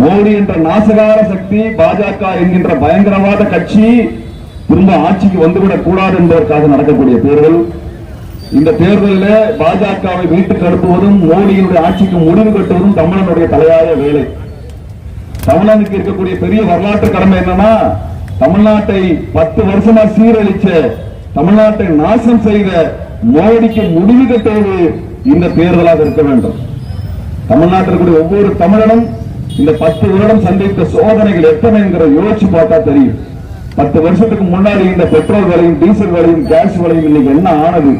மோடி என்ற நாசகார சக்தி பாஜக என்கின்ற பயங்கரவாத கட்சி திரும்ப ஆட்சிக்கு வந்துவிடக் கூடாது என்பதற்காக நடக்கக்கூடிய தேர்தல். இந்த தேர்தலில் பாஜகவை வீட்டுக்கு அனுப்புவதும் மோடியினுடைய ஆட்சிக்கு முடிவு கட்டுவதும் தமிழனுடைய தலையாய வேலை. தமிழனுக்கு இருக்கக்கூடிய பெரிய வரலாற்று கடமை என்னன்னா தமிழ்நாட்டை பத்து வருஷமா சீரழிச்ச தமிழ்நாட்டை நாசம் செய்த மோடிக்கு முடிவு கட்டுவது இந்த தேர்தலாக இருக்க வேண்டும். தமிழ்நாட்டில் இருக்கக்கூடிய ஒவ்வொரு தமிழனும் இந்த பத்து வருடம் சந்தித்த சோதனைகள் எத்தனை என்கிற யோசிச்சு பார்த்தா தெரியும். பத்து வருஷத்துக்கு முன்னாடி இந்த பெட்ரோல் விலையும் டீசல் விலையும் கேஸ் விலையும் இன்னைக்கு என்ன ஆனது?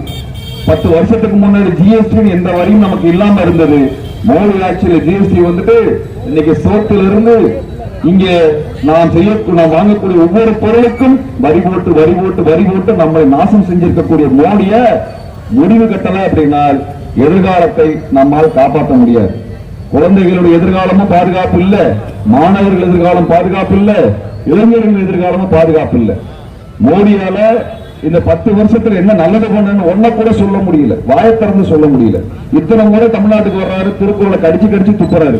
பத்து வருஷத்துக்கு முன்னாடி ஜிஎஸ்டி எந்த வரியும் நமக்கு இல்லாம இருந்தது. மோடி ஆட்சியில ஜிஎஸ்டி வந்துட்டு இன்னைக்கு சோத்துல இருந்து இங்கே நாம் செய்ய நாம் வாங்கக்கூடிய ஒவ்வொரு பொருளுக்கும் வரி போட்டு வரி போட்டு வரி போட்டு நம்மளை நாசம் செஞ்சிருக்கக்கூடிய மோடிய முடிவு கட்டல அப்படின்னால் எதிர்காலத்தை நம்மால் காப்பாற்ற முடியாது. குழந்தைகளுடைய எதிர்காலமும் பாதுகாப்பு இல்ல. மாணவர்கள் எதிர்காலம் பாதுகாப்பு இல்ல. இளைஞர்கள் எதிர்காலமும் பாதுகாப்பு இல்ல. மோடியால இந்த பத்து வருஷத்துல என்ன நல்லது பண்ணு ஒன்ன கூட சொல்ல முடியல. வாயத்திறந்து சொல்ல முடியல. இத்தனை முறை தமிழ்நாட்டுக்கு வர்றாரு திருக்குறளை கடிச்சு கடிச்சு துப்புறாரு.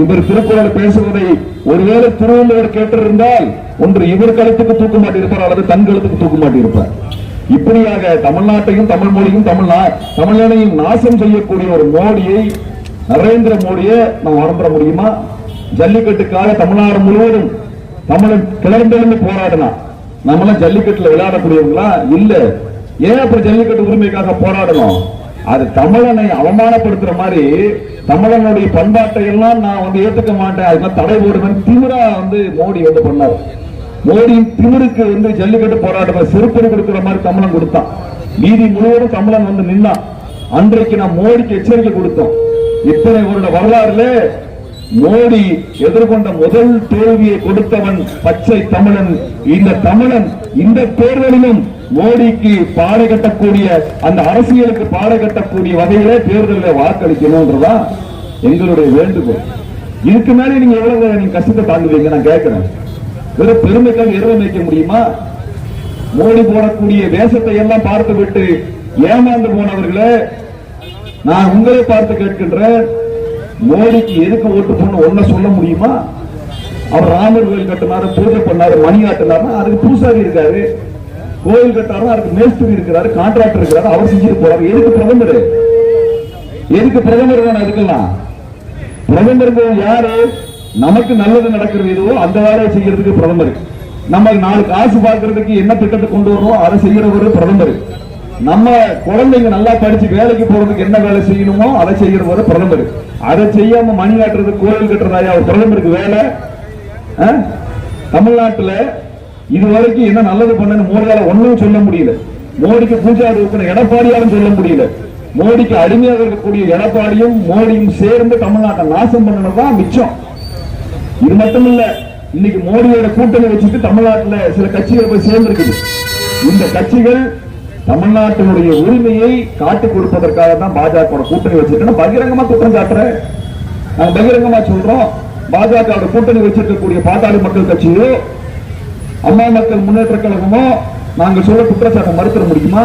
இவர் திருக்குறள் பேசுவதை ஒருவேளை திருவள்ளுவர் கேட்டிருந்தால் ஒன்று இவர் கழுத்துக்கு தூக்க மாட்டிருப்பார் அல்லது தன் கழுத்துக்கு தூக்க மாட்டிருப்பார் இப்படியாக தமிழ்நாட்டையும் தமிழ் மொழியும் தமிழ்நாடு தமிழனையும் நாசம் செய்யக்கூடிய ஒரு மோடியை நரேந்திர மோடியை நாம் மறந்துட முடியுமா? ஜல்லிக்கட்டுக்காக தமிழ்நாடு முழுவதும் தமிழன் கிளர்ந்தெழுந்து போராடினா நம்மளாம் ஜல்லிக்கட்டுல விளையாடக்கூடியவங்களா? இல்ல. ஏன் அப்புறம் ஜல்லிக்கட்டு உரிமைக்காக போராடணும்? அது தமிழனை அவமானப்படுத்துற மாதிரி தமிழனுடைய பண்பாட்டை எல்லாம் நான் வந்து ஏத்துக்க மாட்டேன். அதுக்கு தடை போடுவேன். திமிரா வந்து மோடி வந்து பண்ணார். மோடியின் திமிருக்கு வந்து ஜல்லிக்கட்டு போராட்டம் செருப்படி கொடுக்கிற மாதிரி தமிழன் கொடுத்தான். நீதி முழுவதும் தமிழன் வந்து நின்னான். அன்றைக்கு நான் மோடிக்கு எச்சரிக்கை கொடுத்தோம். இத்தனை வருட வரலாறுல மோடி எதிர்கொண்ட முதல் தோல்வியை கொடுத்தவன் பச்சை தமிழன். இந்த தமிழன் இந்த தேர்தலிலும் மோடிக்கு பாடை கட்டக்கூடிய அந்த அரசியலுக்கு பாடை கட்டக்கூடிய வகையிலே தேர்தலில் வாக்களிக்கணும்ன்றதா எங்களுடைய வேண்டுகோள். இதுக்கு மேல நீங்க எவ்வளவு நீங்க கஷ்டத்தை தாங்குவீங்க நான் கேட்கிறேன். வெறும் பெருமைக்காக இரவு வைக்க முடியுமா? மோடி போடக்கூடிய வேஷத்தை எல்லாம் பார்த்து விட்டு ஏமாந்து போனவர்களை நான் உங்களை பார்த்து கேட்கின்றேன் மோடிக்கு எதுக்கு ஓட்டு போன ஒன்ன சொல்ல முடியுமா? அவர் ராமர் கோயில் கட்டினாரு பூஜை பண்ணாரு மணி ஆட்டினாரு அதுக்கு பூசாரி இருக்காரு கோயில் கட்டாரு அதுக்கு மேஸ்திரி இருக்கிறாரு கான்ட்ராக்டர் இருக்கிறாரு அவர் செஞ்சுட்டு போறாரு. எதுக்கு பிரதமர்? எதுக்கு பிரதமர் வேணும் இதுக்கெல்லாம் பிரதமர் யாரு? நமக்கு நல்லது நடக்கிறது எதுவோ அந்த வேலையை செய்யறதுக்கு பிரதமர். நம்ம நாலு காசு பார்க்கறதுக்கு என்ன திட்டத்தை கொண்டு வரணும் அதை செய்யறவர் பிரதமர். நம்ம குழந்தைங்க நல்லா படிச்சு வேலைக்கு போறதுக்கு என்ன வேலை செய்யணுமோ அதை செய்யறவர் பிரதமர் அதை செய்யாம மணி ஆட்டுறது கோயில் கட்டுறதாயா ஒரு பிரதமருக்கு வேலை? தமிழ்நாட்டுல தமிழ்நாட்டுல இதுவரைக்கும் என்ன நல்லது பண்ணு மோடியால ஒண்ணும் சொல்ல முடியல. மோடிக்கு பூஜா இருக்கிற எடப்பாடியாலும் சொல்ல முடியல. மோடிக்கு அடிமையாக இருக்கக்கூடிய எடப்பாடியும் மோடியும் சேர்ந்து தமிழ்நாட்டை நாசம் பண்ணணும் மிச்சம். இது மட்டும் இல்ல இன்னைக்கு மோடியோட கூட்டணி வச்சுட்டு தமிழ்நாட்டுல சில கட்சிகள் போய் சேர்ந்திருக்குது. இந்த கட்சிகள் தமிழ்நாட்டினுடைய உரிமையை காட்டி கொடுப்பதற்காக தான் பாஜக கூட்டணி வச்சிருக்கேன் பகிரங்கமா குற்றம் சாட்டுறேன். நாங்க பகிரங்கமா சொல்றோம். பாஜக கூட்டணி வச்சிருக்கக்கூடிய பாட்டாளி மக்கள் கட்சியோ அம்மா மக்கள் முன்னேற்ற கழகமோ நாங்கள் சொல்ல குற்றச்சாட்டை மறுத்த முடியுமா?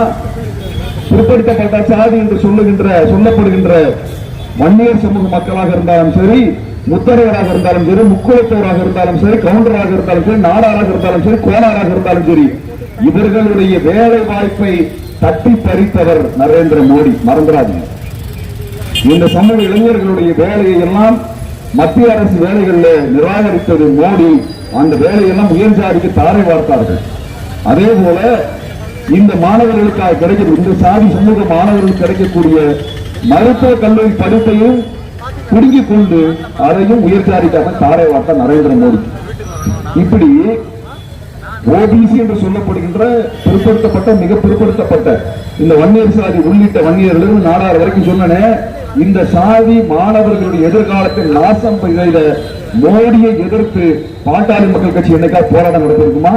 பிற்படுத்தப்பட்ட சாதி என்று சொல்லுகின்ற சொல்லப்படுகின்ற வன்னியர் சமூக மக்களாக இருந்தாலும் சரி முத்தரையராக இருந்தாலும் சரி முக்குளத்தோராக இருந்தாலும் சரி கவுண்டராக இருந்தாலும் சரி நாடாராக இருந்தாலும் சரி கோனாராக இருந்தாலும் சரி இவர்களுடைய வேலை வாய்ப்பை தட்டி பறித்தவர் நரேந்திர மோடி. மறந்துடாதீங்க. இந்த சமூக இளைஞர்களுடைய வேலையை எல்லாம் மத்திய அரசு வேலைகளில் நிராகரித்தது மோடி. அந்த வேலையெல்லாம் உயர் ஜாதிக்கு தாரை வார்த்தார்கள். அதே போல இந்த மாணவர்களுக்காக கிடைக்கிற இந்த சாதி சமூக மாணவர்களுக்கு கிடைக்கக்கூடிய மருத்துவ கல்லூரி படிப்பையும் குடுங்கிக் கொண்டு அதையும் உயர் ஜாதிக்காக தாரை வார்த்த நரேந்திர மோடி. இப்படி ஓபிசி என்று சொல்லப்படுகின்ற பிற்படுத்தப்பட்ட மிக பிற்படுத்தப்பட்ட இந்த வன்னியர் சாதி உள்ளிட்ட வன்னியர்கள் நாடார் வரைக்கும் சொன்னனே இந்த சாதி மாணவர்களுடைய எதிர்காலத்தில் நாசம் செய்த மோடியை எதிர்த்து பாட்டாளி மக்கள் கட்சி என்னைக்கா போராட்டம் நடத்திருக்குமா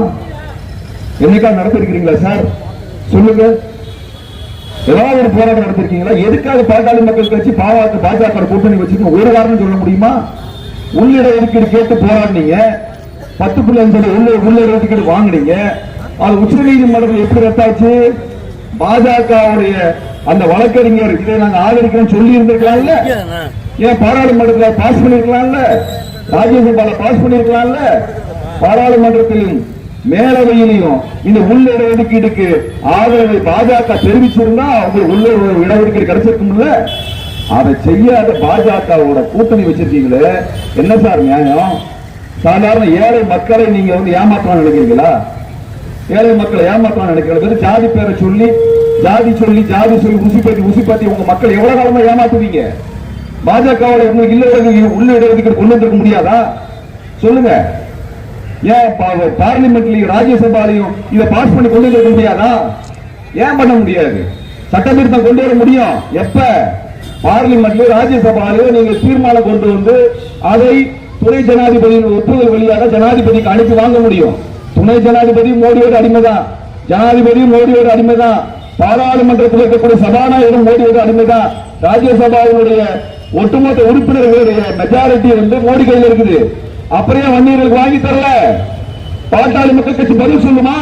என்னைக்கா நடத்திருக்கிறீங்களா சார்? சொல்லுங்க. ஏதாவது ஒரு போராட்டம் நடத்திருக்கீங்களா எதுக்காக பாட்டாளி மக்கள் கட்சி பாவாக்கு பாஜக கூட்டணி வச்சிருக்கோம் ஒரு காரணம் சொல்ல முடியுமா? உள்ளிட ஒதுக்கீடு கேட்டு போராடினீங்க. பத்து புள்ளி அஞ்சு உள்ள உள்ளிட வாங்குனீங்க. அது உச்ச நீதிமன்றத்தில் எப்படி ரத்தாச்சு? பாஜகவுடைய அந்த வழக்கறிஞர் இதை நாங்க ஆதரிக்கிறோம் சொல்லி இருந்திருக்கலாம்ல ஏன் பாராளுமன்றத்தில் பாஸ் பண்ணிருக்கலாம்ல ராஜ்யசபால பாஸ் பண்ணிருக்கலாம்ல பாராளுமன்றத்திலும் மேலவையிலையும் இந்த உள்ள இடஒதுக்கீடுக்கு ஆதரவை பாஜக தெரிவிச்சிருந்தா உங்களுக்கு உள்ள ஒரு இடஒதுக்கீடு கிடைச்சிருக்கும்ல? அதை செய்யாத பாஜகவோட கூட்டணி வச்சிருக்கீங்களே. என்ன சார் நியாயம்? சாதாரண ஏழை மக்களை நீங்க வந்து ஏமாற்றலாம் நினைக்கிறீங்களா? ஏழை மக்களை ஏமாற்றலாம் நினைக்கிறது ஜாதி பேரை சொல்லி ஜாதி சொல்லி ஜாதி சொல்லி உசிப்பத்தி உசிப்பத்தி உங்க மக்கள் எவ்வளவு காலமா ஏமாத்துவீங்க? பாஜகவோட உங்களுக்கு இல்ல இடஒதுக்கீடு, உள்ள இடஒதுக்கீடு கொண்டு வந்திருக்க முடியாதா? சொல்லுங்க. ஏன் பா- பார்லிமெண்ட்லயும் ராஜ்யசபாலையும் இதை பாஸ் பண்ணி கொண்டு வந்திருக்க முடியாதா? ஏன் பண்ண முடியாது? சட்டத்திருத்தம் கொண்டு வர முடியும். எப்ப? பார்லிமெண்ட்லயோ ராஜ்யசபாலையோ நீங்க தீர்மானம் கொண்டு வந்து அதை துணை ஜனாதிபதியின் ஒப்புதல் வழியாக ஜனாதிபதிக்கு அனுப்பி வாங்க முடியும். துணை ஜனாதிபதி மோடியோட அடிமைதான் ஜனாதிபதி மோடியோட அடிமைதான் பாராளுமன்றத்தில் இருக்கக்கூடிய சபாநாயகர் மோடியோட அடிமைதான் ராஜ்யசபாவினுடைய ஒட்டுமொத்த உறுப்பினர்களுடைய மெஜாரிட்டி வந்து மோடி கையில் இருக்குது. அப்புறம் வன்னியர்களுக்கு வாங்கி தரல? பாட்டாளி மக்கள் கட்சி பதில் சொல்லுமா?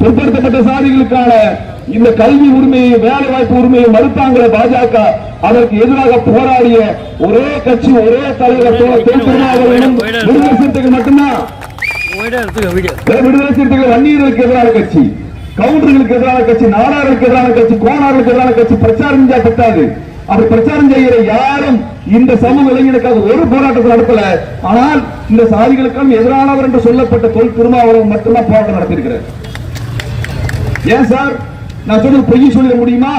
பிற்படுத்தப்பட்ட சாதிகளுக்கான இந்த கல்வி உரிமையை வேலை வாய்ப்பு உரிமையை மறுத்தாங்களே பாஜக. அதற்கு எதிராக போராடிய ஒரே கட்சி ஒரே தலைவர் விடுதலை சிறுத்தைகள் மட்டும்தான். விடுதலை சிறுத்தைகள் வன்னியர்களுக்கு எதிரான கட்சி கவுண்டர்களுக்கு எதிரான கட்சி நாடார்களுக்கு எதிரான கட்சி கோணார்களுக்கு எதிரான கட்சி பிரச்சாரம் பத்தாது. அப்படி பிரச்சாரம் செய்கிற யாரும் இந்த சமூக இளைஞனுக்காக ஒரு போராட்டத்தை நடத்தல. ஆனால் இந்த சாதிகளுக்கும் எதிரானவர் என்று சொல்லப்பட்ட தொல் திருமாவளவன் மட்டும்தான் போராட்டம் நடத்தியிருக்கிறார். ஏன் சார்? நான் சொன்னது பொய் சொல்லிட முடியுமா?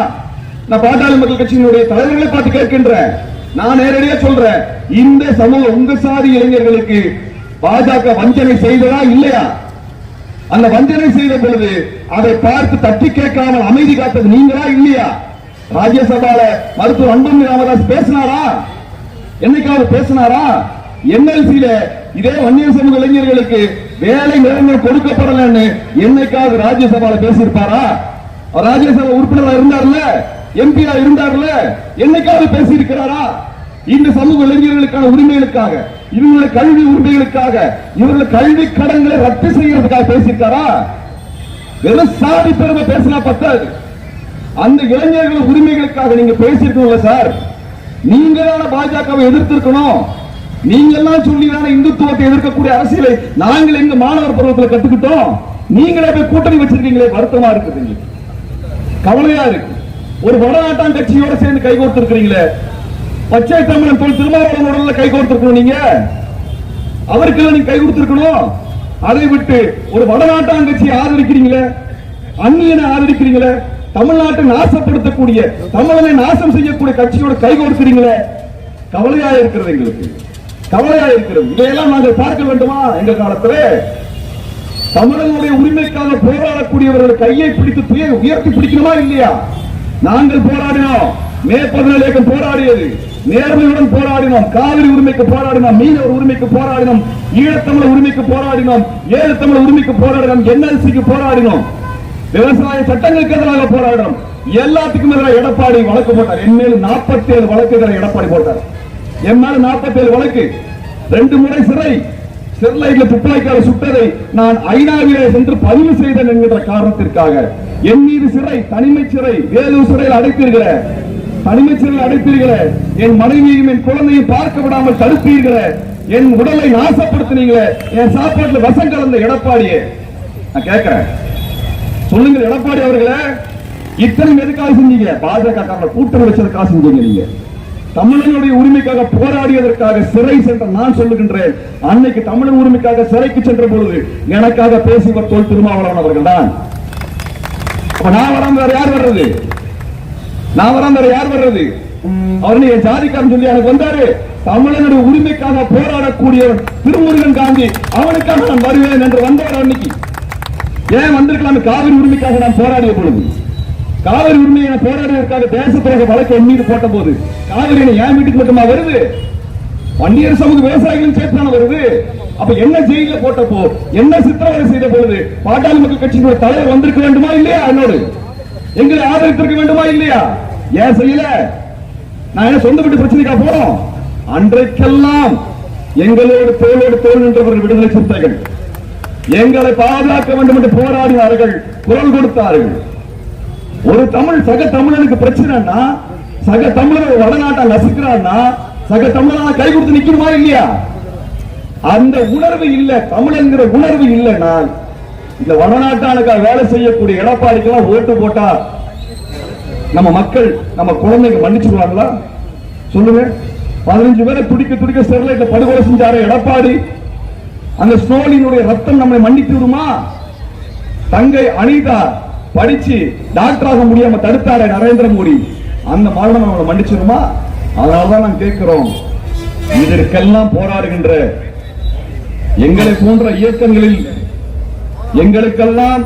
நான் பாட்டாளி மக்கள் கட்சியினுடைய தலைவர்களை பார்த்து கேட்கின்றேன். நான் நேரடியா சொல்றேன். இந்த சமூக உங்க சாதி இளைஞர்களுக்கு பாஜக வஞ்சனை செய்ததா இல்லையா? அந்த வஞ்சனை செய்த பொழுது அதை பார்த்து தட்டி கேட்காமல் அமைதி காத்தது நீங்களா இல்லையா? ராஜ்யசபால மருத்துவர் அன்புமணி ராமதாஸ் பேசினாரா? என்னைக்காவது பேசினாரா? என்எல்சியில இதே வன்னியர் சமூக இளைஞர்களுக்கு வேலை நிரந்தரம் கொடுக்கப்படலன்னு என்னைக்காவது ராஜ்யசபால பேசியிருப்பாரா? ராஜ்யசபா உறுப்பினரா இருந்தார்ல? எம்பியா இருந்தார்ல? என்னைக்காவது பேசியிருக்கிறாரா? இந்த சமூக இளைஞர்களுக்கான உரிமைகளுக்காக இவங்களுடைய கல்வி உரிமைகளுக்காக இவர்களுடைய கல்வி கடன்களை ரத்து செய்யறதுக்காக பேசியிருக்காரா? வெறும் சாதி பெருமை பேசினா பத்தாது. அந்த இளைஞர்கள் உரிமைகளுக்காக நீங்க பேசியிருக்கணும்ல சார். நீங்க பாஜகவை எதிர்த்திருக்கணும். நீங்க எல்லாம் சொல்லி தானே இந்துத்துவத்தை எதிர்க்கக்கூடிய அரசியலை நாங்கள் எங்க மாணவர் பருவத்தில் கத்துக்கிட்டோம். நீங்களே போய் கூட்டணி வச்சிருக்கீங்களே வருத்தமா இருக்குது கவலையா இருக்கு. ஒரு வடநாட்டான் கட்சியோட சேர்ந்து கை கோர்த்திருக்கிறீங்களே? பச்சை தமிழன் தொல் திருமாவளவனோட கை கோர்த்திருக்கணும் நீங்க. அவருக்கு நீங்க கை கொடுத்திருக்கணும். அதை விட்டு ஒரு வடநாட்டான் கட்சியை ஆதரிக்கிறீங்களே? அந்நியனை ஆதரிக்கிறீங்களே? தமிழ்நாட்டை நாசப்படுத்தக்கூடிய தமிழனை நாசம் செய்யக்கூடிய கட்சியோட கை கொடுக்கிறீங்களே கவலையா இருக்கிறது எங்களுக்கு. கவலையா இருக்கிறது. இதையெல்லாம் நாங்கள் பார்க்க வேண்டுமா எங்க காலத்துல? தமிழர்களுடைய உரிமைக்காக போராடக்கூடியவர்கள் கையை பிடித்து உயர்த்தி பிடிக்கணுமா இல்லையா? நாங்கள் போராடினோம். மே பதினாலு இயக்கம் போராடியது. நேர்மையுடன் போராடினோம். காவிரி உரிமைக்கு போராடினோம். மீனவர் உரிமைக்கு போராடினோம். ஈழத்தமிழ உரிமைக்கு போராடினோம். ஏழு தமிழ் உரிமைக்கு போராடினோம். என்எல்சிக்கு போராடினோம். விவசாய சட்டங்களுக்கு எதிராக போராடினோம். எல்லாத்துக்கும் எதிராக எடப்பாடி வழக்கு போட்டார். என் மேல் நாற்பத்தி ஏழு வழக்குகளை எடப்பாடி போட்டார். என் மேல நாற்பத்தி ஏழு வழக்கு. ரெண்டு முறை சிறை. ஸ்டெர்லைட்ல துப்பாக்கியால சுட்டதை நான் ஐநாவிலே சென்று பதிவு செய்தேன் என்கிற காரணத்திற்காக. என் மீது சிறை தனிமை சிறை வேலூர் சிறையில் அடைத்திருக்கிற தனிமை சிறையில் அடைத்திருக்கிற என் மனைவியையும் என் குழந்தையும் பார்க்க விடாமல் தடுப்பீர்கள என் உடலை நாசப்படுத்தினீங்களே என் சாப்பாட்டுல விஷம் கலந்த எடப்பாடியே. நான் கேட்கிறேன். சொல்லுங்க எடப்பாடி அவர்களே. இத்தனை எதுக்காக செஞ்சீங்க? பாஜக காரங்க கூட்டணி வச்சதுக்காக செஞ்சீங்க நீங்க. தமிழனுடைய உரிமைக்காக போராடியதற்காக சிறை சென்ற நான் சொல்லுகின்றேன். அன்னைக்கு தமிழன் உரிமைக்காக சிறைக்கு சென்ற பொழுது எனக்காக பேசியவர் தோல் திருமாவளவன் அவர்கள் தான். நான் வராம வேற யார் வர்றது? நான் வராம வேற யார் வர்றது? அவர் என் ஜாதிக்காரன் சொல்லி எனக்கு வந்தாரு. தமிழனுடைய உரிமைக்காக போராடக்கூடியவர் திருமுருகன் காந்தி. அவனுக்காக நான் வருவேன் என்று வந்தவர் அன்னைக்கு. ஏன் வந்திருக்கலாம்? காவிரி உரிமைக்காக நான் போராடிய பொழுது. காவிரி உரிமையை என போராடுவதற்காக தேச துரோக வழக்கு என் மீது போட்ட போது காவிரி என என் வீட்டுக்கு மட்டுமா வருது? வண்டியர் சமூக விவசாயிகளும் சேர்த்தான வருது. அப்ப என்ன ஜெயில போட்டப்போ என்ன சித்திரவதை செய்த பொழுது பாட்டாளி மக்கள் கட்சியினுடைய தலைவர் வந்திருக்க வேண்டுமா இல்லையா என்னோடு? எங்களை ஆதரித்திருக்க வேண்டுமா இல்லையா? ஏன் செய்யல? நான் என்ன சொந்த வீட்டு பிரச்சனைக்கா போறோம்? அன்றைக்கெல்லாம் எங்களோடு தோளோடு தோல் நின்றவர்கள் விடுதலை சிறுத்தைகள். எங்களை பாதுகாக்க வேண்டும் என்று போராடினார்கள் குரல் கொடுத்தார்கள். ஒரு தமிழ் சக தமிழனுக்கு பிரச்சனைனா சக தமிழர் வடநாட்டை நசுக்கிறான்னா சக தமிழனா கை கொடுத்து நிக்கணுமா இல்லையா? அந்த உணர்வு இல்ல தமிழங்கிற உணர்வு இல்லைன்னா இந்த வடநாட்டானுக்கா வேலை செய்யக்கூடிய எடப்பாடிக்கெல்லாம் ஓட்டு போட்டா நம்ம மக்கள் நம்ம குழந்தைங்க மன்னிச்சிருவாங்களா சொல்லுங்க. பதினஞ்சு பேரை துடிக்க துடிக்க ஸ்டெர்லைட்ல படுகொலை செஞ்சாரு எடப்பாடி. அந்த ஸ்டோலினுடைய ரத்தம் நம்மை மன்னித்து விடுமா? தங்கை அனிதா படிச்சு டாக்டர் ஆக முடியாம தடுத்தாரு நரேந்திர மோடி. அந்த மரணம் நம்மளை மன்னிச்சிருமா? அதனாலதான் நாங்க கேட்கிறோம். இதற்கெல்லாம் போராடுகின்ற எங்களை போன்ற இயக்கங்களில் எங்களுக்கெல்லாம்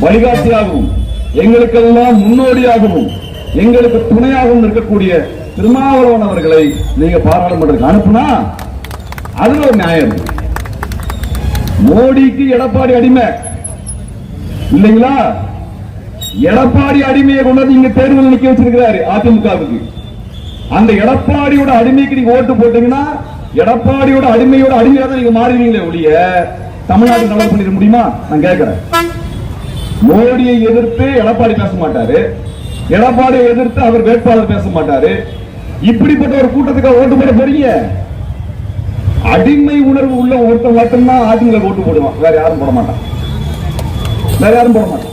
வழிகாட்டியாகவும் எங்களுக்கெல்லாம் முன்னோடியாகவும் எங்களுக்கு துணையாகவும் இருக்கக்கூடிய திருமாவளவன் அவர்களை நீங்க பாராளுமன்றத்துக்கு அனுப்புனா அதுல ஒரு நியாயம். மோடிக்கு எடப்பாடி அடிமை. இல்லைங்களா? எடப்பாடி அடிமையை கொண்டாந்து இங்க தேர்தல் நிக்க வச்சிருக்கிறாரு அதிமுகவுக்கு. அந்த எடப்பாடியோட அடிமைக்கு நீங்க ஓட்டு போட்டீங்கன்னா எடப்பாடியோட அடிமையோட அடிமையா தான் நீங்க மாறுவீங்களே ஒழிய தமிழ்நாடு நல்லா பண்ணிட முடியுமா? நான் கேட்கிறேன் மோடியை எதிர்த்து எடப்பாடி பேச மாட்டாரு. எடப்பாடியை எதிர்த்து அவர் வேட்பாளர் பேச மாட்டாரு. இப்படிப்பட்ட ஒரு கூட்டத்துக்கு ஓட்டு போட போறீங்க? அடிமை உணர்வு உள்ள ஒருத்தன் மட்டும்தான் அதிமுக ஓட்டு போடுவான். வேற யாரும் போட மாட்டான். வேற யாரும் போட மாட்டோம்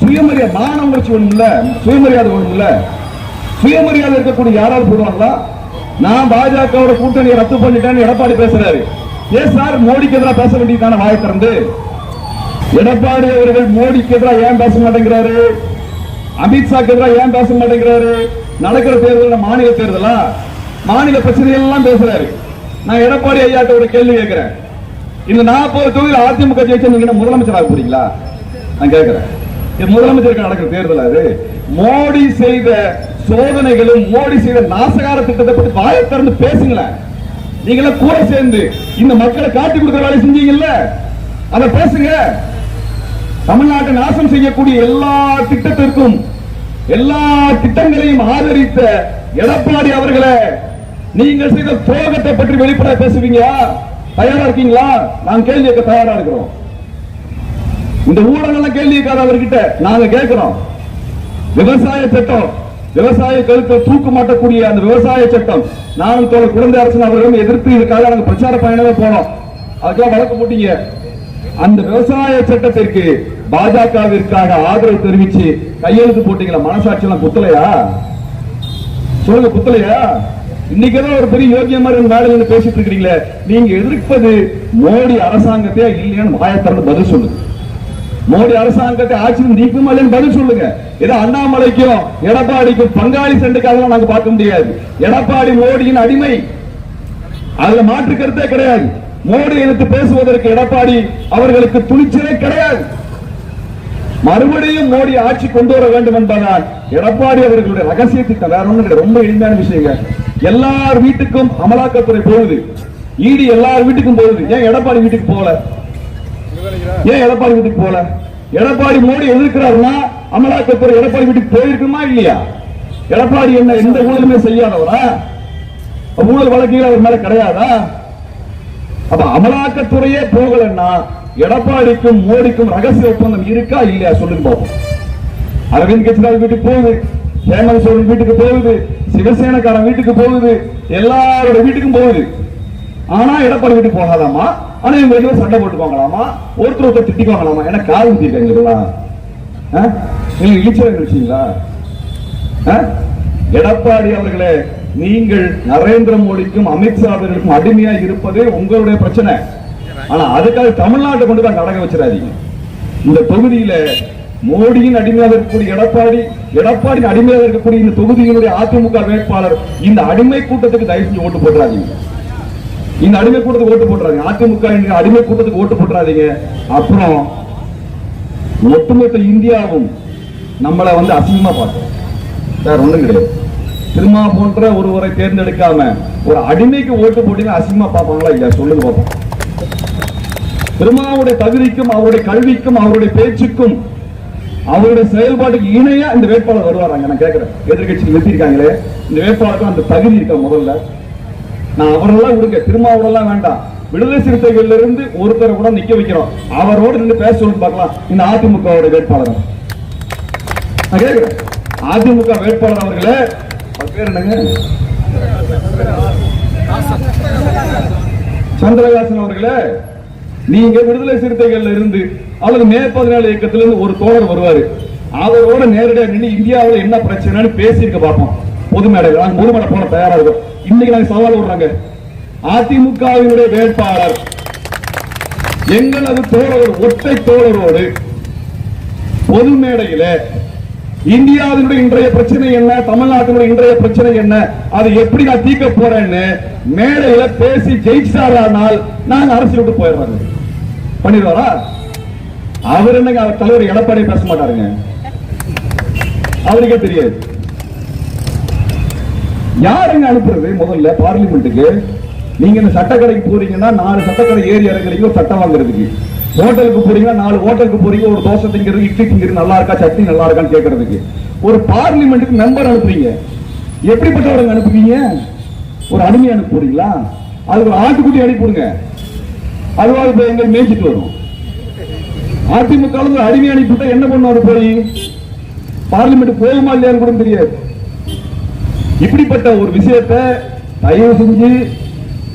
சுயமரியாதை மான உணர்ச்சி ஒண்ணும் இல்ல. சுயமரியாதை ஒண்ணும் இல்ல. சுயமரியாதை இருக்கக்கூடிய யாராவது போடுவாங்களா? நான் பாஜகவோட கூட்டணியை ரத்து பண்ணிட்டேன்னு எடப்பாடி பேசுறாரு. ஏன் சார் மோடிக்கு எதிராக பேச வேண்டியதான வாய் திறந்து? எடப்பாடி அவர்கள் மோடிக்கு எதிராக ஏன் பேச மாட்டேங்கிறாரு? அமித்ஷாக்கு எதிராக ஏன் பேச மாட்டேங்கிறாரு? நடக்கிற தேர்தல் மாநில தேர்தலா? மாநில பிரச்சனை எல்லாம் பேசுறாரு. நான் எடப்பாடி ஐயாட்ட ஒரு கேள்வி கேட்கிறேன். இந்த நாற்பது தொகுதியில் அதிமுக ஜெயிச்சா நீங்க முதலமைச்சர் ஆக போறீங்களா? நான் கேட்கிறேன் இது முதலமைச்சருக்கு நடக்கிற தேர்தல் அது. மோடி செய்த சோதனைகளும் மோடி செய்த நாசகார திட்டத்தை பற்றி வாயை திறந்து பேசுங்களேன். நீங்கள கூட சேர்ந்து இந்த மக்களை காட்டி கொடுக்குற வேலை செஞ்சீங்கல்ல? அதை பேசுங்க. தமிழ்நாட்டை நாசம் செய்யக்கூடிய எல்லா திட்டத்திற்கும் எல்லா திட்டங்களையும் ஆதரித்த எடப்பாடி அவர்களை நீங்கள் செய்த துரோகத்தை பற்றி வெளிப்பட பேசுவீங்க தயாரா இருக்கீங்களா? நாங்க கேள்வி கேட்க தயாரா இருக்கிறோம். இந்த ஊடகம் கேள்வி கேட்காத அவர்கிட்ட நாங்க கேட்கிறோம். விவசாய சட்டம் விவசாய கருத்தை தூக்கு மாட்டக்கூடிய அந்த விவசாய சட்டம் நானும் தோழர் குழந்தை அரசன் அவர்களும் எதிர்த்து இதுக்காக நாங்க பிரச்சார பயணமே போனோம். அதுக்கெல்லாம் வழக்கு போட்டீங்க. அந்த விவசாய சட்டத்திற்கு பாஜகவிற்காக ஆதரவு தெரிவிச்சு கையெழுத்து போட்டீங்களா? மனசாட்சி எல்லாம் குத்தலையா? சொல்லுங்க குத்தலையா? இன்னைக்கு ஒரு பெரிய யோகிய மாதிரி இந்த பேசிட்டு இருக்கிறீங்களே நீங்க எதிர்ப்பது மோடி அரசாங்கத்தையா இல்லையான்னு வாயை பதில் சொல்லுங்க. மோடி அரசாங்கத்தை ஆட்சி நீக்குமா இல்லைன்னு பதில் சொல்லுங்க. ஏதோ அண்ணாமலைக்கும் எடப்பாடிக்கும் பங்காளி சண்டைக்காக நாங்க பார்க்க முடியாது. எடப்பாடி மோடியின் அடிமை. அதுல மாற்று கருத்தே கிடையாது. மோடி எதிர்த்து பேசுவதற்கு எடப்பாடி அவர்களுக்கு துணிச்சலே கிடையாது. மறுபடியும் மோடி ஆட்சி கொண்டு வர வேண்டும் என்பதால் எடப்பாடி அவர்களுடைய ரகசிய திட்டம் வேற ஒண்ணு ரொம்ப எளிமையான விஷயங்க. எல்லார் வீட்டுக்கும் அமலாக்கத்துறை போகுது. ஈடி எல்லார் வீட்டுக்கும் போகுது. ஏன் எடப்பாடி வீட்டுக்கு போகல? ஏன் எடப்பாடி வீட்டுக்கு போல எடப்பாடி மோடி எதிர்க்கிறாருன்னா அமலாக்கத்துறை எடப்பாடி வீட்டுக்கு போயிருக்குமா இல்லையா? எடப்பாடி என்ன எந்த ஊழலுமே செய்யாதவரா? ஊழல் வழக்குகள் அவர் மேல கிடையாதா? அப்ப அமலாக்கத்துறையே போகலன்னா எடப்பாடிக்கும் மோடிக்கும் ரகசிய ஒப்பந்தம் இருக்கா இல்லையா? சொல்லுங்க பாப்போம். அரவிந்த் கெஜ்ரிவால் வீட்டுக்கு போகுது. ஹேமந்த் சோரன் வீட்டுக்கு போகுது. சிவசேனக்காரன் வீட்டுக்கு போகுது. எல்லாரோட வீட்டுக்கும் போகுது. ஆனா எடப்பாடி வீட்டுக்கு போகாதாமா? ஆனா இவங்க ரெண்டு சண்டை போட்டுக்குவாங்களாமா? ஒருத்தர் ஒருத்தர் திட்டிக்குவாங்களாமா? என்ன காது ஊத்திருக்காங்களா நீங்க இழிச்சல நினைச்சீங்களா? எடப்பாடி அவர்களே நீங்கள் நரேந்திர மோடிக்கும் அமித்ஷா அவர்களுக்கும் அடிமையா இருப்பதே உங்களுடைய பிரச்சனை. ஆனா அதுக்காக தமிழ்நாட்டை கொண்டு தான் கடக வச்சிடாதீங்க. இந்த தொகுதியில மோடியின் அடிமையாக இருக்கக்கூடிய எடப்பாடி எடப்பாடியின் அடிமையாக இருக்கக்கூடிய இந்த தொகுதியினுடைய அதிமுக வேட்பாளர் இந்த அடிமை கூட்டத்துக்கு தயவு செஞ்சு ஓட்டு போட்டுறாதீங்க. இந்த அடிமை கூட்டத்துக்கு ஓட்டு போட்டுறாதீங்க. அதிமுக அடிமை கூட்டத்துக்கு ஓட்டு போட்டுறாதீங்க. அப்புறம் ஒட்டுமொத்த இந்தியாவும் நம்மளை வந்து அசிங்கமா பார்த்தோம் வேற ஒண்ணும் கிடையாது. திருமா போன்ற ஒருவரை தேர்ந்தெடுக்காம ஒரு அடிமைக்கு ஓட்டு போட்டீங்கன்னா அசிங்கமா பார்ப்பாங்களா இல்லையா? சொல்லுங்க பார்ப்போம் திருமாவுடைய தகுதிக்கும் அவருடைய கல்விக்கும் அவருடைய பேச்சுக்கும் அவருடைய செயல்பாட்டுக்கு இணையா இந்த வேட்பாளர் வருவாராங்க. நான் கேட்கிறேன். எதிர்கட்சி நிறுத்திருக்காங்களே இந்த வேட்பாளருக்கும் அந்த தகுதி இருக்க முதல்ல? நான் அவரெல்லாம் விடுங்க. திருமாவளெல்லாம் வேண்டாம். விடுதலை சிறுத்தைகள்ல இருந்து ஒருத்தரை கூட நிக்க வைக்கிறோம். அவரோட நின்று பேச சொல்லி பார்க்கலாம். இந்த அதிமுக வேட்பாளர் நான் கேட்கிறேன். அதிமுக வேட்பாளர் அவர்களே பேர் என்னங்க? சந்திரகாசன் அவர்களே நீங்க விடுதலை சிறுத்தைகள்ல இருந்து அல்லது மே பதினாலு இயக்கத்துல இருந்து ஒரு தோழர் வருவாரு. அவரோட நேரடியாக நின்று இந்தியாவுல என்ன பிரச்சனைன்னு பேசியிருக்க பார்ப்போம். பொது மேடையில் நாங்க பொது மேடை போன தயாரா இருக்கும். இன்னைக்கு நாங்க சவால் விடுறாங்க. அதிமுகவினுடைய வேட்பாளர் எங்களது தோழர் ஒற்றை தோழரோடு பொது மேடையில இந்தியாவினுடைய இன்றைய பிரச்சனை என்ன? தமிழ்நாட்டினுடைய இன்றைய பிரச்சனை என்ன? அதை எப்படி நான் தீர்க்க போறேன்னு மேடையில பேசி ஜெயிச்சாரானால் நாங்க அரசியல் விட்டு போயிடுறாங்க பண்ணிடுவாரா? அவர் என்னங்க அவர் தலைவர் எடப்பாடி பேச மாட்டாருங்க. அவருக்கே தெரியாது. யாருங்க அனுப்புறது முதல்ல பார்லிமெண்ட்டுக்கு? நீங்க இந்த சட்டக்கடைக்கு போறீங்கன்னா நாலு சட்டக்கடை ஏறி இறங்குறீங்க சட்டம் வாங்குறதுக்கு. ஹோட்டலுக்கு போறீங்கன்னா நாலு ஹோட்டலுக்கு போறீங்க. ஒரு தோசை திங்கிறது இட்லி திங்கிறது நல்லா இருக்கா? சட்னி நல்லா இருக்கான்னு கேட்கறதுக்கு ஒரு பார்லிமெண்ட்டுக்கு மெம்பர் அனுப்புறீங்க. எப்படிப்பட்டவரங்க அனுப்புவீங்க? ஒரு அடிமை அனுப்ப போறீங்களா? அது ஒரு ஆட்டுக்குட்டி அனுப்பிவிடுங்க அதுவா இப்போ எங்க மேய்ச்சிட்டு வரும். அதிமுக ல அடிமை அனுப்பிவிட்டா என்ன பண்ணுவார் போய் பார்லிமெண்ட் போகுமா இல்லையான்னு கூட தெரியாது. இப்படிப்பட்ட ஒரு விஷயத்தை தயவு செஞ்சு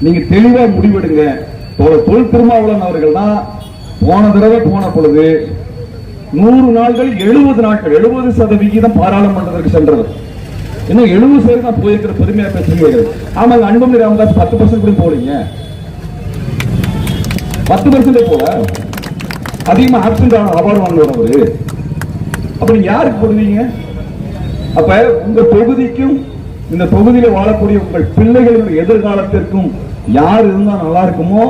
நீங்க தெளிவா முடிவெடுங்க. தோழர் தொல் திருமாவளவன் அவர்கள் தான் போன தடவை போன பொழுது நூறு நாட்கள் எழுபது நாட்கள் எழுபது சதவிகிதம் பாராளுமன்றத்திற்கு சென்றது. இன்னும் எழுபது சதவீதம் தான் போயிருக்கிற பெருமையா பேசுறீங்க. ஆமாங்க அன்புமணி ராமதாஸ் பத்து பர்சன்ட் கூட போறீங்க பத்து பர்சன்டே போல. அதிகமா ஆப்சென்ட் ஆன அவார்டு வாங்குவார் அவரு. அப்ப யாருக்கு போடுவீங்க? அப்ப உங்க தொகுதிக்கும் இந்த தொகுதியில வாழக்கூடிய உங்கள் பிள்ளைகளின் எதிர்காலத்திற்கும் யார் இருந்தா நல்லா இருக்குமோ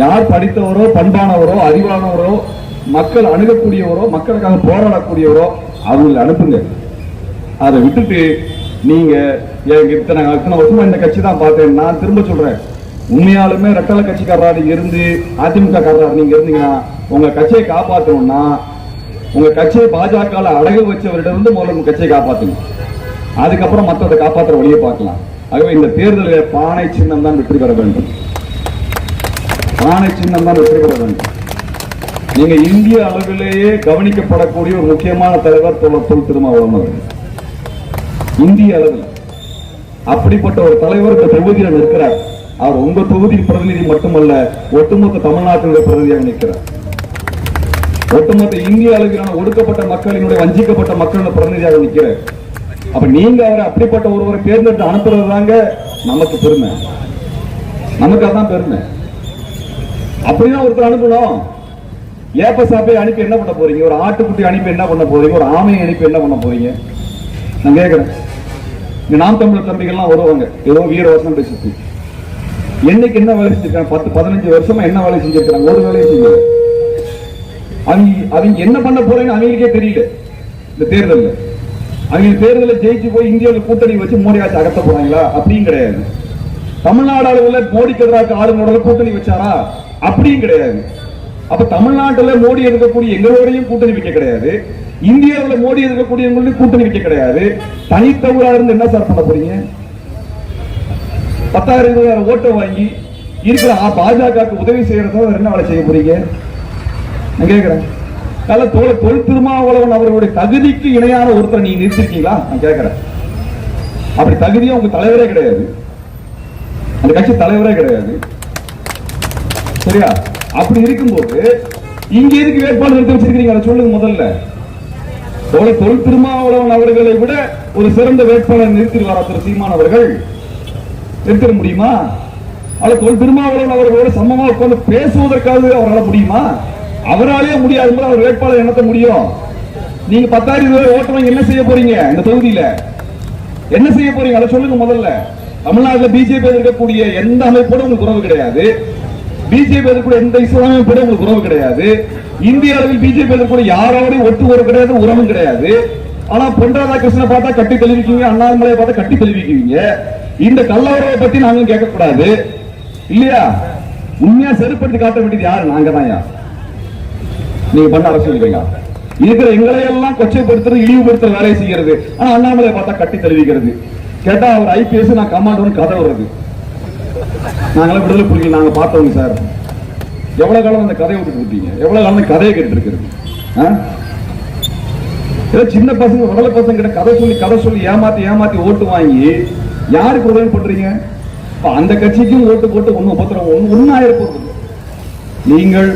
யார் படித்தவரோ பண்பானவரோ அறிவானவரோ மக்கள் அணுகக்கூடியவரோ மக்களுக்காக போராடக்கூடியவரோ அவங்களை அனுப்புங்க. அதை விட்டுட்டு நீங்க எனக்கு இத்தனை இத்தனை வருஷமா இந்த கட்சி தான் பார்த்தேன் நான் திரும்ப சொல்றேன். உண்மையாலுமே ரெட்டலை கட்சிக்காரராக இருந்து அதிமுக காரராக நீங்க இருந்தீங்கன்னா உங்க கட்சியை காப்பாற்றணும்னா உங்க கட்சியை பாஜக அடகு வச்சவரிடம் இருந்து முதல்ல உங்க கட்சியை காப்பாத்துங்க. அதுக்கப்புறம் மற்றவரை காப்பாற்ற வழியை பார்க்கலாம். ஆகவே இந்த தேர்தலில் பானை சின்னம் தான் வெற்றி பெற வேண்டும். ஆணை சின்னம் தான் வெற்றி பெற வேண்டும் நீங்க இந்திய அளவிலேயே கவனிக்கப்படக்கூடிய ஒரு முக்கியமான தலைவர் தொல் திருமாவளவன் அவர்கள். இந்திய அளவில் அப்படிப்பட்ட ஒரு தலைவர் இந்த தொகுதியில் நிற்கிறார். அவர் உங்க தொகுதி பிரதிநிதி மட்டுமல்ல ஒட்டுமொத்த தமிழ்நாட்டினுடைய பிரதிநிதியாக நிற்கிறார். ஒட்டுமொத்த இந்திய அளவிலான ஒடுக்கப்பட்ட மக்களினுடைய வஞ்சிக்கப்பட்ட மக்களோட பிரதிநிதியாக நிற்கிறார். அப்ப நீங்க அவரை அப்படிப்பட்ட ஒருவரை தேர்ந்தெடுத்து அனுப்புறது தாங்க நமக்கு பெருமை. நமக்கு அதான் பெருமை. அப்படிதான் ஒருத்தர் அனுப்பணும். ஏப்ப சாப்பை அனுப்பி என்ன பண்ண போறீங்க? ஒரு ஆட்டுக்குட்டி அனுப்பி என்ன பண்ண போறீங்க? ஒரு ஆமையை அனுப்பி என்ன பண்ண போறீங்க? நான் கேட்கிறேன் நாம் தமிழர் தம்பிகள்லாம் வருவாங்க. ஏதோ வீர வருஷம் பேசிட்டு. என்னைக்கு என்ன வேலை செஞ்சிருக்காங்க? பத்து பதினஞ்சு வருஷமா என்ன வேலை செஞ்சிருக்காங்க ஒரு வேலையை செய்யல. அவங்க அவங்க என்ன பண்ண போறேன்னு அவங்களுக்கே தெரியல. இந்த தேர்தலில். அவங்க தேர்தலில் ஜெயிச்சு போய் இந்தியாவில் கூட்டணி வச்சு மோடி ஆட்சி அகத்த போறாங்களா? அப்படின்னு கிடையாது. தமிழ்நாடு அளவில் மோடிக்கு எதிராக ஆளுநரோட கூட்டணி வச்சாரா? அப்படியும் கிடையாது. அப்ப தமிழ்நாட்டுல மோடி இருக்கக்கூடிய எங்களோடையும் கூட்டணி வைக்க கிடையாது. இந்தியாவில் மோடி இருக்கக்கூடியவங்களையும் கூட்டணி வைக்க கிடையாது. தனித்தவரா இருந்து என்ன சார் பண்ண போறீங்க? பத்தாயிரம் இருபதாயிரம் ஓட்டை வாங்கி இருக்கிற பாஜகவுக்கு உதவி செய்யறதோ என்ன வேலை செய்ய போறீங்க? நான் கேட்கிறேன். நல்ல தோல் தொல் திருமாவளவன் அவர்களுடைய தகுதிக்கு இணையான ஒருத்தரை நீங்க நிறுத்திருக்கீங்களா? நான் கேட்கிறேன். அப்படி தகுதியும் உங்க தலைவரே கிடையாது. அந்த கட்சி தலைவரே கிடையாது. சரியா? அப்படி இருக்கும்போது இங்க இருக்கு வேட்பாளர் நிறுத்தி வச்சிருக்கீங்க அதை சொல்லுங்க முதல்ல. தோழர் தொல் திருமாவளவன் அவர்களை விட ஒரு சிறந்த வேட்பாளர் நிறுத்திடுவாரா திரு சீமான் அவர்கள். நிறுத்திட முடியுமா? அவர் தொல் திருமாவளவன் அவர்களோட சமமா உட்கார்ந்து பேசுவதற்காக அவரால் முடியுமா? அவராலே முடியாது. போது அவர் வேட்பாளர் என்னத்த முடியும்? நீங்க பத்தாயிரம் ரூபாய் ஓட்டு என்ன செய்ய போறீங்க? இந்த தொகுதியில. என்ன செய்ய போறீங்க? அதை சொல்லுங்க முதல்ல. தமிழ்நாட்டில் பிஜேபி இருக்கக்கூடிய எந்த அமைப்போட உங்களுக்கு உறவு கிடையாது. பிஜேபி இருக்கக்கூடிய எந்த இஸ்லாமிய கூட உங்களுக்கு உறவு கிடையாது. இந்திய அளவில் பிஜேபி இருக்கக்கூடிய யாரோடையும் ஒட்டு உறவு கிடையாது உறவும் கிடையாது. ஆனா பொன் ராதாகிருஷ்ணனை பார்த்தா கட்டி தெளிவிக்குவீங்க அண்ணாமலையை பார்த்தா கட்டி தெளிவிக்குவீங்க இந்த கள்ளவரவை பத்தி நாங்க கேட்க கூடாது இல்லையா? உண்மையா செருப்படுத்தி காட்ட வேண்டியது யாரு? நாங்க தான் யார் நீங்க பண்ண அரசியல் இருக்கிற எங்களை எல்லாம் கொச்சைப்படுத்துறது இழிவுபடுத்துற வேலையை செய்கிறது. ஆனா அண்ணாமலையை பார்த்தா கட்டி தெளிவிக்கிறது. கேட்டா அவர் ஐபிஎஸ் நான் கமாண்டோன்னு கதை வருது நாங்களாம் விடுதலை புலிகள் நாங்க பார்த்தவங்க சார். எவ்வளவு காலம் அந்த கதையை விட்டுட்டு இருப்பீங்க எவ்வளவு காலம் அந்த கதையை கேட்டு ஆ? ஏதோ சின்ன பசங்க உடல பசங்க கிட்ட கதை சொல்லி கதை சொல்லி ஏமாத்தி ஏமாத்தி ஓட்டு வாங்கி யாருக்கு உதவி பண்றீங்க? அந்த கட்சிக்கும் ஓட்டு போட்டு ஒண்ணு பத்திரம் ஒண்ணு ஒன்னாயிரம் போறது நீங்கள்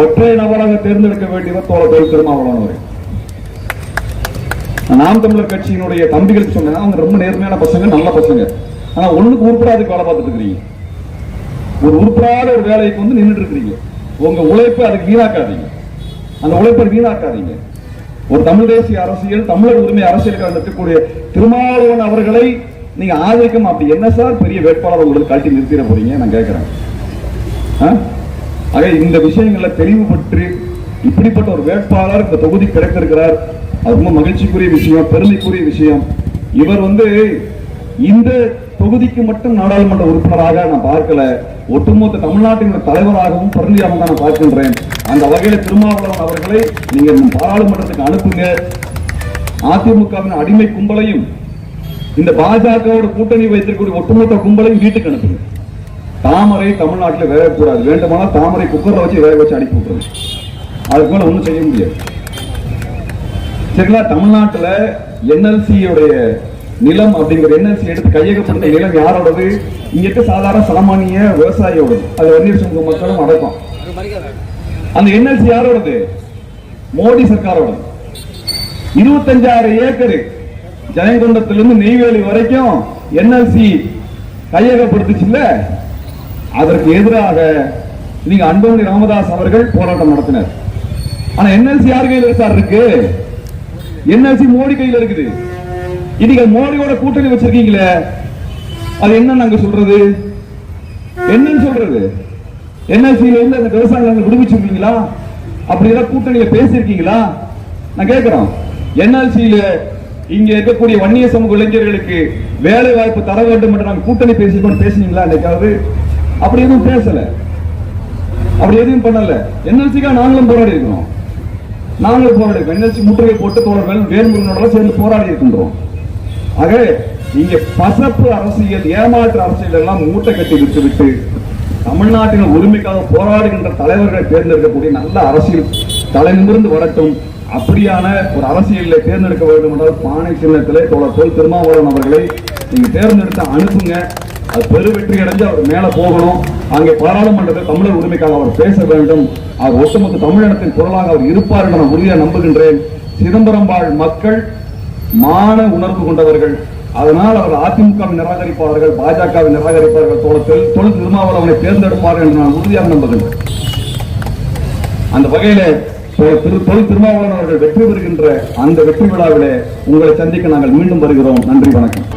ஒற்றை நபராக தேர்ந்தெடுக்க வேண்டியவர் தோழ தொழில் திருமாவளவன் நாம் தமிழர் கட்சியினுடைய தம்பிகள் சொன்னேன் அவங்க ரொம்ப நேர்மையான பசங்க நல்ல பசங்க. ஆனா ஒண்ணுக்கு உருப்படாத வேலை பார்த்துட்டு இருக்கிறீங்க. ஒரு உருப்படாத ஒரு வேலைக்கு வந்து நின்றுட்டு இருக்கிறீங்க. உங்க உழைப்பை அதுக்கு வீணாக்காதீங்க. அந்த உழைப்பை வீணாக்காதீங்க. ஒரு தமிழ் தேசிய அரசியல் தமிழர் உரிமை அரசியலுக்காக இருக்கக்கூடிய திருமாவளவன் அவர்களை நீங்க ஆதரிக்கும் அப்படி என்ன சார் பெரிய வேட்பாளர் உங்களுக்கு கழட்டி நிறுத்திட போறீங்க? நான் கேட்கிறேன் ஆ? ஆக இந்த விஷயங்கள்ல தெளிவுபட்டு பெற்று இப்படிப்பட்ட ஒரு வேட்பாளர் இந்த தொகுதி கிடைத்திருக்கிறார். அது ரொம்ப மகிழ்ச்சிக்குரிய விஷயம் பெருமைக்குரிய விஷயம். இவர் வந்து இந்த தொகுதிக்கு மட்டும் நாடாளுமன்ற உறுப்பினராக நான் பார்க்கல. ஒட்டுமொத்த தமிழ்நாட்டினுடைய தலைவராகவும் பிரதிநிதியாக தான் நான் பார்க்கின்றேன். அந்த வகையில திருமாவளவன் அவர்களை நீங்க பாராளுமன்றத்துக்கு அனுப்புங்க. அதிமுகவின் அடிமை கும்பலையும் இந்த பாஜகவோட கூட்டணி வைத்திருக்கக்கூடிய ஒட்டுமொத்த கும்பலையும் வீட்டுக்கு அனுப்புங்க. தாமரை தமிழ்நாட்டில் வேகக்கூடாது வேண்டுமானால் தாமரை குக்கரை வச்சு வேக வச்சு அனுப்பி விட்டுருங்க. அதுக்கு மேலே ஒண்ணும் செய்ய முடியாது. சரிங்களா? தமிழ்நாட்டுல என்எல்சியுடைய நிலம் அப்படிங்கிற என்எல்சி எடுத்து கையகப்படுத்த நிலம் யாரோடது? இங்க இருக்க சாதாரண சாமானிய விவசாயியோடது. அது வன்னியர் சமூக மக்களும் அடக்கம். அந்த என்எல்சி யாரோடது? மோடி சர்க்காரோடது. இருபத்தஞ்சாயிரம் ஏக்கர் ஜெயங்கொண்டத்திலிருந்து நெய்வேலி வரைக்கும் என்எல்சி கையகப்படுத்துச்சுல்ல? அதற்கு எதிராக நீங்க அன்பமணி ராமதாஸ் அவர்கள் போராட்டம் நடத்தினர். ஆனா என்எல்சி யார் கையில் சார்? இருக்கு. என்எல்சி மோடி கையில இருக்குது. இன்னைக்கு மோடியோட கூட்டணி வச்சிருக்கீங்களே அது என்ன நாங்க சொல்றது? என்னன்னு சொல்றது? என்எல்சியில இருந்து அந்த விவசாய விடுவிச்சிருக்கீங்களா? அப்படி ஏதாவது கூட்டணியில பேசியிருக்கீங்களா? நான் கேட்கிறோம். என்எல்சியில இங்க இருக்கக்கூடிய வன்னிய சமூக இளைஞர்களுக்கு வேலை வாய்ப்பு தர வேண்டும் என்று நாங்க கூட்டணி பேசிக்கொண்டு பேசுனீங்களா இன்னைக்காவது அப்படி எதுவும் பேசல. அப்படி எதுவும் பண்ணல. என்எல்சிக்காக நாங்களும் போராடி இருக்கிறோம். நாங்களும் போராடி இருக்கோம் என்எல்சி முற்றுகை போட்டு தோழர்கள் வேல்முருகனோட சேர்ந்து போராடி இருக்கின்றோம். ஆகவே இங்க பசப்பு அரசியல் ஏமாற்று அரசியல் எல்லாம் மூட்டை கட்டி விட்டுவிட்டு தமிழ்நாட்டின் உரிமைக்காக போராடுகின்ற தலைவர்களை தேர்ந்தெடுக்கக்கூடிய நல்ல அரசியல் தலைநிமிர்ந்து வரட்டும். அப்படியான ஒரு அரசியலில் தேர்ந்தெடுக்க வேண்டும் என்றால் பானை சின்னத்திலே தோழர் தோல் திருமாவளவன் அவர்களை நீங்க தேர்ந்தெடுத்து அனுப்புங்க. அது பெரு வெற்றி அடைஞ்சு அவர் மேல போகணும். அங்கே பாராளுமன்றத்தில் தமிழர் உரிமைக்காக அவர் பேச வேண்டும். அவர் ஒட்டுமொத்த தமிழினத்தின் குரலாக அவர் இருப்பார் என நான் உறுதியாக நம்புகின்றேன். சிதம்பரம் வாழ் மக்கள் மான உணர்வு கொண்டவர்கள். அதனால் அவர் அதிமுகவை நிராகரிப்பார்கள் பாஜகவை நிராகரிப்பார்கள். தோழத்தில் தொழில் திருமாவளவனை தேர்ந்தெடுப்பார்கள் என்று நான் உறுதியாக நம்புகின்றேன் அந்த வகையில திரு தொழில் திருமாவளவன் அவர்கள் வெற்றி பெறுகின்ற அந்த வெற்றி விழாவிலே உங்களை சந்திக்க நாங்கள் மீண்டும் வருகிறோம். நன்றி வணக்கம்.